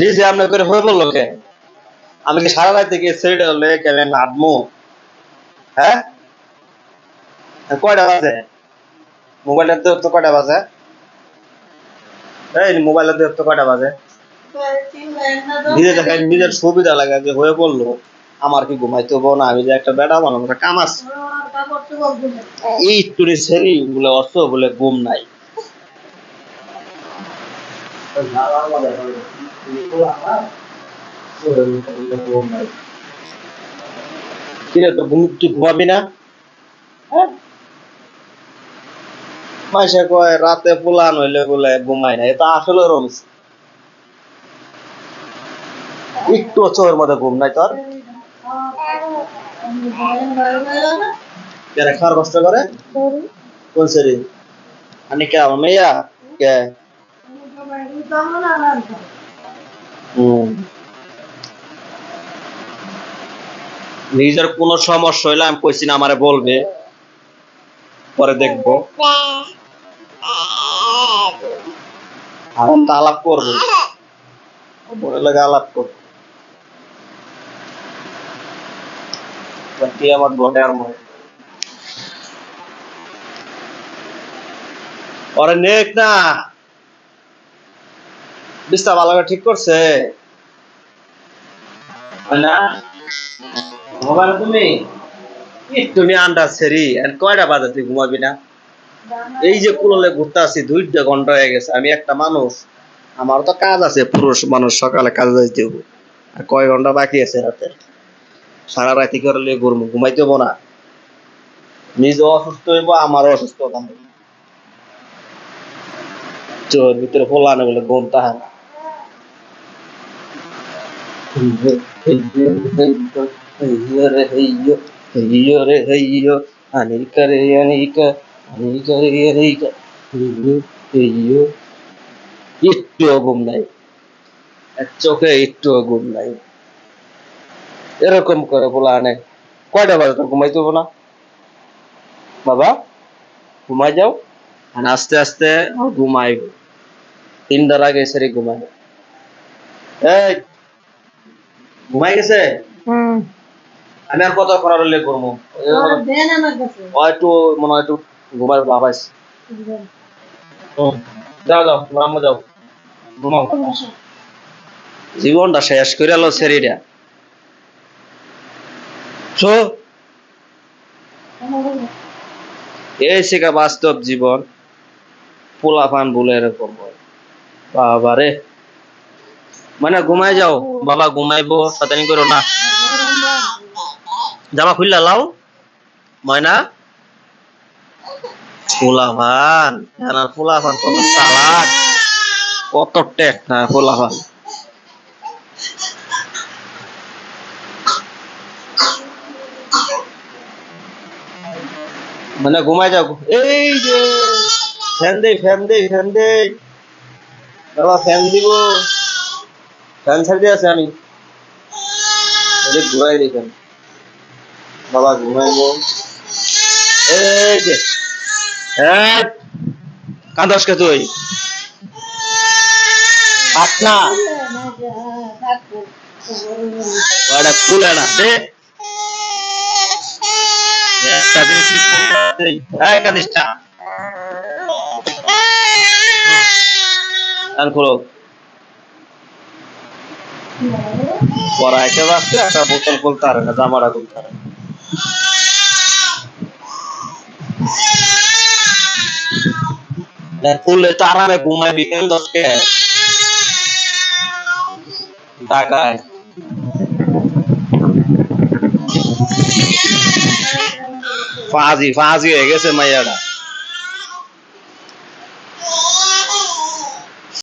নিজে আপনার করে হয়ে বলল কে আমি কি সারা রাত থেকে সেটা লয়ে গেলে নাদমু হ্যাঁ? কয়টা বাজে? মোবাইলের তো তো কয়টা বাজে? এই মোবাইলের তো কয়টা বাজে? নিজে দেখেন নিজের সুবিধা লাগে যে হয়ে বলল আমার কি ঘুমাইতে হব না? আমি যে একটা বেটা একটা কাম আছে। এই টুরি সেরি বলে অর্থ বলে ঘুম নাই। কিরে তো তুই ঘুমাবি না? মাইসে কয় রাতে পুলান হইলে বলে ঘুমাই না এটা আসলে রমস একটু চোর মধ্যে ঘুম নাই তোর? খাওয়ার কষ্ট করে? কোন সেরি আনি কে আমার মেয়া? কে। নিজের কোন সমস্যা হইলে আমি কইছি না, আমারে বলবে। পরে দেখব। আলাপ করব। আলাপ করব। আমার বলে আর মনে ওরে নেক না। বিস্তা ভালো করে ঠিক করছে? না? তুমি? একটু আন্ডা সেরি আর কয়টা বাজে তুই ঘুমাবি না? এই যে কুললে ঘুরতে আসি দুইটা ঘণ্টা হয়ে গেছে আমি একটা মানুষ। আমার তো কাজ আছে পুরুষ মানুষ সকালে কাজে যাইতে হবে আর কয় ঘণ্টা বাকি আছে রাতে? সারা রাতি করলে ঘুরবো? ঘুমাইতে হব না। নিজে অসুস্থ হইব আমারও অসুস্থ হতাম চোর ভিতরে ফোলানো বলে তাহা না। হেইয়ো একটু ঘুম নাই এক চোখে একটু ঘুম নাই এরকম করে বলা আনে কয়টা বাজে তোর ঘুমাইতে না বাবা ঘুমাই যাও আর আস্তে আস্তে ঘুমাই তিনটার আগে সেরে ঘুমাই এই ঘুমাই গেছে? আমি আর কত করার হলে করব একটু মনে হয় একটু ঘুমাই বাবাইছে যাও যাও তোমার আম্মা যাও। ঘুমাও। জীবনটা শেষ করে আলো সেরিটা তো এই শিখা বাস্তব জীবন পোলাপান বলে এরকম বাবা রে মানে ঘুমাই যাও। বাবা ঘুমাইবো শতানি করো না। জামা খুললা, লাও। ময়না? পোলাপান এনার পোলাপান কত চালাক। কত টেক, না পোলাপান মানে ঘুমাই যাও। এই যে ফ্যান দে ফ্যান দে ফ্যান দে বাবা ফ্যান দিব। ফ্যান ছাড়তে আছে আমি। ঘুরাই দেখেন বাবা ঘুমাইবো এই যে। কে তুই? হাত না। ওটা দে। আর খোলো। পড়াইতে পারছে একটা বোতল খুলতে পারে না, জামাটা খুলতে পারে খুললে তো আরামে ঘুমাবি কেন দশকে। টাকায় ফাজি ফাজি হয়ে গেছে মাইয়াটা